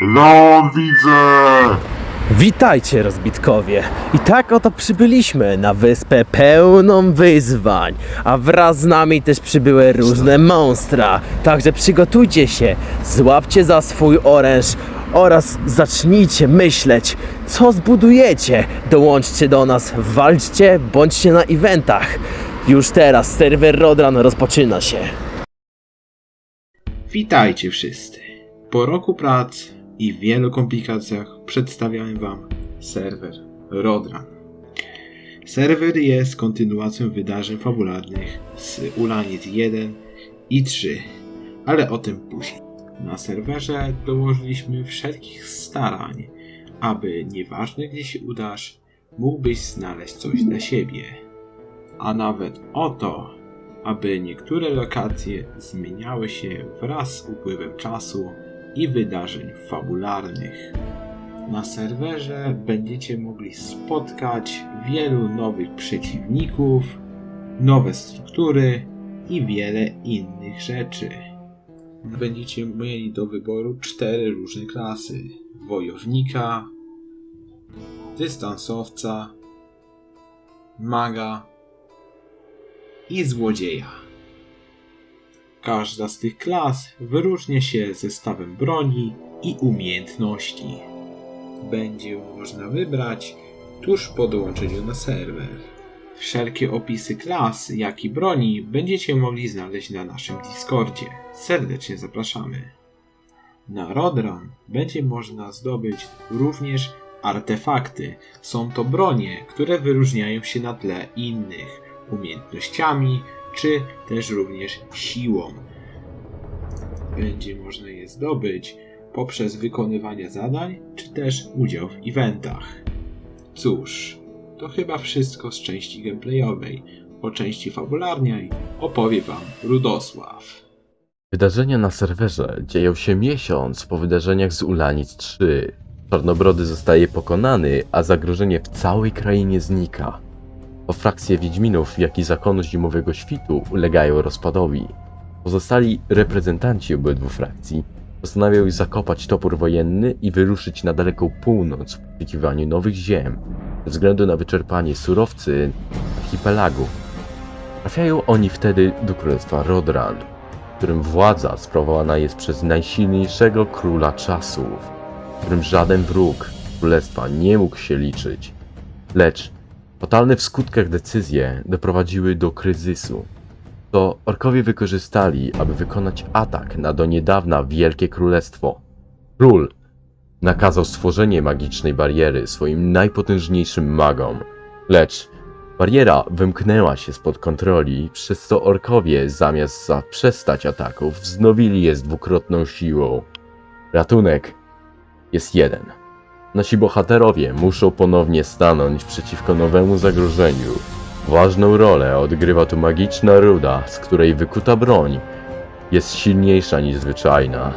Leon widzę! Witajcie, rozbitkowie! I tak oto przybyliśmy na wyspę pełną wyzwań, a wraz z nami też przybyły różne monstra. Także przygotujcie się, złapcie za swój oręż oraz zacznijcie myśleć, co zbudujecie. Dołączcie do nas, walczcie, bądźcie na eventach. Już teraz serwer Rodran rozpoczyna się. Witajcie wszyscy. Po roku prac i wielu komplikacjach przedstawiałem Wam serwer Rodran. Serwer jest kontynuacją wydarzeń fabularnych z Ulanit 1 i 3, ale o tym później. Na serwerze dołożyliśmy wszelkich starań, aby nieważne gdzie się udasz, mógłbyś znaleźć coś dla siebie. A nawet o to, aby niektóre lokacje zmieniały się wraz z upływem czasu i wydarzeń fabularnych. Na serwerze będziecie mogli spotkać wielu nowych przeciwników, nowe struktury i wiele innych rzeczy. Będziecie mieli do wyboru cztery różne klasy: wojownika, dystansowca, maga i złodzieja. Każda z tych klas wyróżnia się zestawem broni i umiejętności. Będzie można wybrać tuż po dołączeniu na serwer. Wszelkie opisy klas, jak i broni będziecie mogli znaleźć na naszym Discordzie. Serdecznie zapraszamy. Na Rodran będzie można zdobyć również artefakty. Są to bronie, które wyróżniają się na tle innych umiejętnościami, czy też również siłą. Będzie można je zdobyć poprzez wykonywanie zadań, czy też udział w eventach. Cóż, to chyba wszystko z części gameplayowej. O części fabularnej opowie Wam Rudosław. Wydarzenia na serwerze dzieją się miesiąc po wydarzeniach z Ulanic 3. Czarnobrody zostaje pokonany, a zagrożenie w całej krainie znika. Frakcje Wiedźminów, jak i zakonu Zimowego Świtu ulegają rozpadowi. Pozostali reprezentanci obydwu frakcji postanawiają zakopać topór wojenny i wyruszyć na daleką północ w poszukiwaniu nowych ziem, ze względu na wyczerpanie surowcy archipelagu. Trafiają oni wtedy do królestwa Rodran, którym władza sprawowana jest przez najsilniejszego króla czasów, którym żaden wróg królestwa nie mógł się liczyć. Lecz fatalne w skutkach decyzje doprowadziły do kryzysu. To orkowie wykorzystali, aby wykonać atak na do niedawna wielkie królestwo. Król nakazał stworzenie magicznej bariery swoim najpotężniejszym magom. Lecz bariera wymknęła się spod kontroli, przez co orkowie zamiast zaprzestać ataków wznowili je z dwukrotną siłą. Ratunek jest jeden. Nasi bohaterowie muszą ponownie stanąć przeciwko nowemu zagrożeniu. Ważną rolę odgrywa tu magiczna ruda, z której wykuta broń jest silniejsza niż zwyczajna.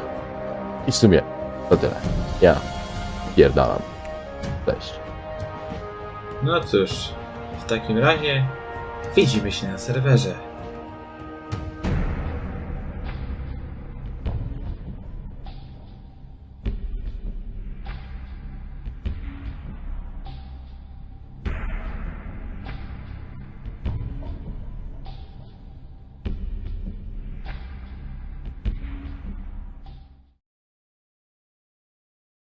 I w sumie to tyle. Ja pierdalam. Cześć. No cóż, w takim razie widzimy się na serwerze.